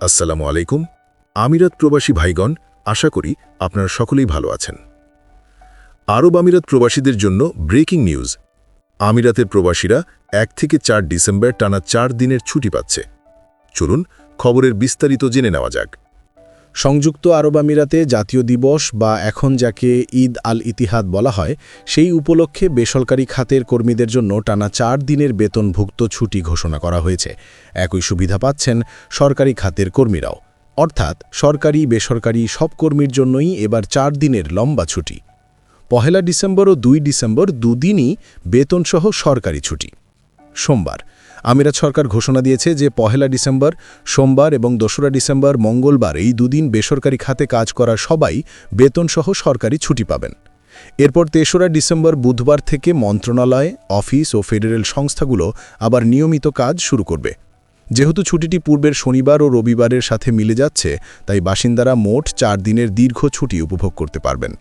আসসালামু আলাইকুম, আমিরাত প্রবাসী ভাইগণ, আশা করি আপনারা সকলেই ভালো আছেন। আরব আমিরাত প্রবাসীদের জন্য ব্রেকিং নিউজ। আমিরাতের প্রবাসীরা এক থেকে চার ডিসেম্বর টানা চার দিনের ছুটি পাচ্ছে। চলুন খবরের বিস্তারিত জেনে নেওয়া যাক। সংযুক্ত আরব আমিরাতে জাতীয় দিবস বা এখন যাকে ঈদ আল ইতিহাদ বলা হয়, সেই উপলক্ষে বেসরকারি খাতের কর্মীদের জন্য টানা চার দিনের বেতনভুক্ত ছুটি ঘোষণা করা হয়েছে। একই সুবিধা পাচ্ছেন সরকারি খাতের কর্মীরাও। অর্থাৎ সরকারি, বেসরকারি সব কর্মীর জন্যই এবার চার দিনের লম্বা ছুটি। পহেলা ডিসেম্বর ও দুই ডিসেম্বর দুদিনই বেতনসহ সরকারি ছুটি। সোমবার। আমিরাত সরকার ঘোষণা দিয়েছে যে পহেলা ডিসেম্বর, সোমবার এবং দোসরা ডিসেম্বর মঙ্গলবার এই দুদিন বেসরকারি খাতে কাজ করা সবাই বেতনসহ সরকারি ছুটি পাবেন। এরপর তেসরা ডিসেম্বর বুধবার থেকে মন্ত্রণালয়, অফিস ও ফেডারেল সংস্থাগুলো আবার নিয়মিত কাজ শুরু করবে। যেহেতু ছুটিটি পূর্বের শনিবার ও রবিবারের সাথে মিলে যাচ্ছে, তাই বাসিন্দারা মোট চার দিনের দীর্ঘ ছুটি উপভোগ করতে পারবেন।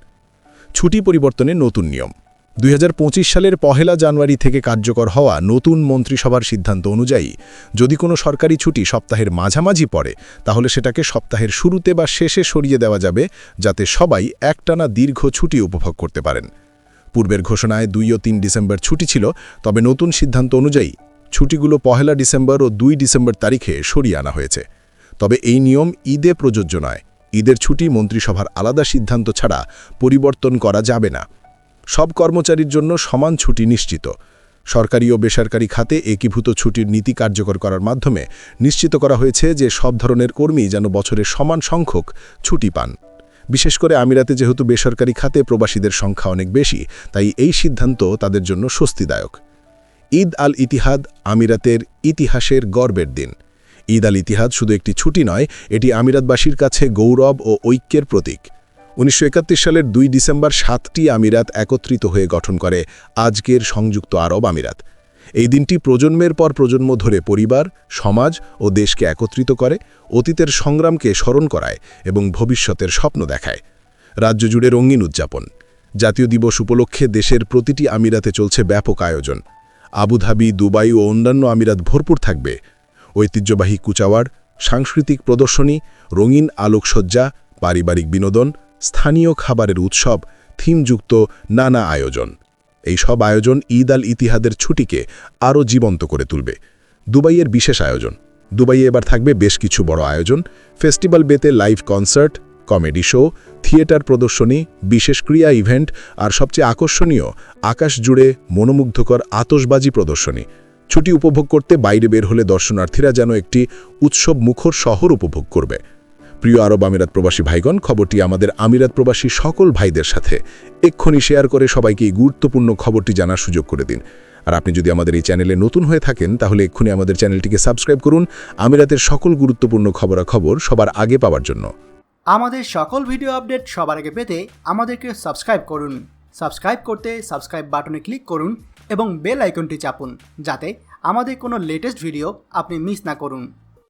ছুটি পরিবর্তনে নতুন নিয়ম। দুই হাজার পঁচিশ সালের পহেলা জানুয়ারি থেকে কার্যকর হওয়া নতুন মন্ত্রিসভার সিদ্ধান্ত অনুযায়ী, যদি কোনো সরকারি ছুটি সপ্তাহের মাঝামাঝি পড়ে, তাহলে সেটাকে সপ্তাহের শুরুতে বা শেষে সরিয়ে দেওয়া যাবে, যাতে সবাই একটানা দীর্ঘ ছুটি উপভোগ করতে পারেন। পূর্বের ঘোষণায় দুই ও তিন ডিসেম্বর ছুটি ছিল, তবে নতুন সিদ্ধান্ত অনুযায়ী, ছুটিগুলো পহেলা ডিসেম্বর ও দুই ডিসেম্বর তারিখে সরিয়ে আনা হয়েছে। তবে এই নিয়ম ঈদে প্রযোজ্য নয়। ঈদের ছুটি মন্ত্রিসভার আলাদা সিদ্ধান্ত ছাড়া পরিবর্তন করা যাবে না। সব কর্মচারীর জন্য সমান ছুটি নিশ্চিত। সরকারি ও বেসরকারি খাতে একীভূত ছুটির নীতি কার্যকর করার মাধ্যমে নিশ্চিত করা হয়েছে যে সব ধরনের কর্মী যেন বছরের সমান সংখ্যক ছুটি পান। বিশেষ করে আমিরাতে যেহেতু বেসরকারি খাতে প্রবাসীদের সংখ্যা অনেক বেশি, তাই এই সিদ্ধান্ত তাদের জন্য স্বস্তিদায়ক। ঈদ আল ইতিহাদ আমিরাতের ইতিহাসের গর্বের দিন। ঈদ আল ইতিহাদ শুধু একটি ছুটি নয়, এটি আমিরাতবাসীর কাছে গৌরব ও ঐক্যের প্রতীক। উনিশশো একাত্তর সালের দুই ডিসেম্বর সাতটি আমিরাত একত্রিত হয়ে গঠন করে আজকের সংযুক্ত আরব আমিরাত। এই দিনটি প্রজন্মের পর প্রজন্ম ধরে পরিবার, সমাজ ও দেশকে একত্রিত করে, অতীতের সংগ্রামকে স্মরণ করায় এবং ভবিষ্যতের স্বপ্ন দেখায়। রাজ্য জুড়ে রঙিন উদযাপন। জাতীয় দিবস উপলক্ষে দেশের প্রতিটি আমিরাতে চলছে ব্যাপক আয়োজন। আবুধাবি, দুবাই ও অন্যান্য আমিরাত ভরপুর থাকবে। ঐতিহ্যবাহী কুচাওয়াড়, সাংস্কৃতিক প্রদর্শনী, রঙিন আলোকসজ্জা, পারিবারিক বিনোদন স্থানীয় খাবারের উৎসব, থিমযুক্ত নানা আয়োজন। এই সব আয়োজন ঈদ আল ইতিহাদের ছুটিকে আরও জীবন্ত করে তুলবে। দুবাইয়ের বিশেষ আয়োজন। দুবাইয়ে এবার থাকবে বেশ কিছু বড় আয়োজন। ফেস্টিভ্যাল বেতে live concert, comedy show, theatre প্রদর্শনী, বিশেষ ক্রিয়া ইভেন্ট আর সবচেয়ে আকর্ষণীয়, আকাশ জুড়ে মনোমুগ্ধকর আতসবাজি প্রদর্শনী। ছুটি উপভোগ করতে বাইরে বের হলে দর্শনার্থীরা যেন একটি উৎসব মুখর শহর উপভোগ করবে। প্রিয় আরব আমিরাত প্রবাসী ভাইগণ, খবরটি আমাদের আমিরাত প্রবাসী সকল ভাইদের সাথে। এক্ষুনি শেয়ার করে সবাইকে এই গুরুত্বপূর্ণ খবরটি জানার সুযোগ করে দিন। আর আপনি যদি আমাদের এই চ্যানেলে নতুন হয়ে থাকেন, তাহলে এক্ষুনি আমাদের চ্যানেলটিকে সাবস্ক্রাইব করুন আমিরাতের সকল গুরুত্বপূর্ণ খবরাখবর সবার আগে পাওয়ার জন্য। আমাদের সকল ভিডিও আপডেট সবার আগে পেতে আমাদেরকে সাবস্ক্রাইব করুন। সাবস্ক্রাইব করতে সাবস্ক্রাইব বাটনে ক্লিক করুন এবং বেল আইকনটি চাপুন, যাতে আমাদের কোনো লেটেস্ট ভিডিও আপনি মিস না করুন।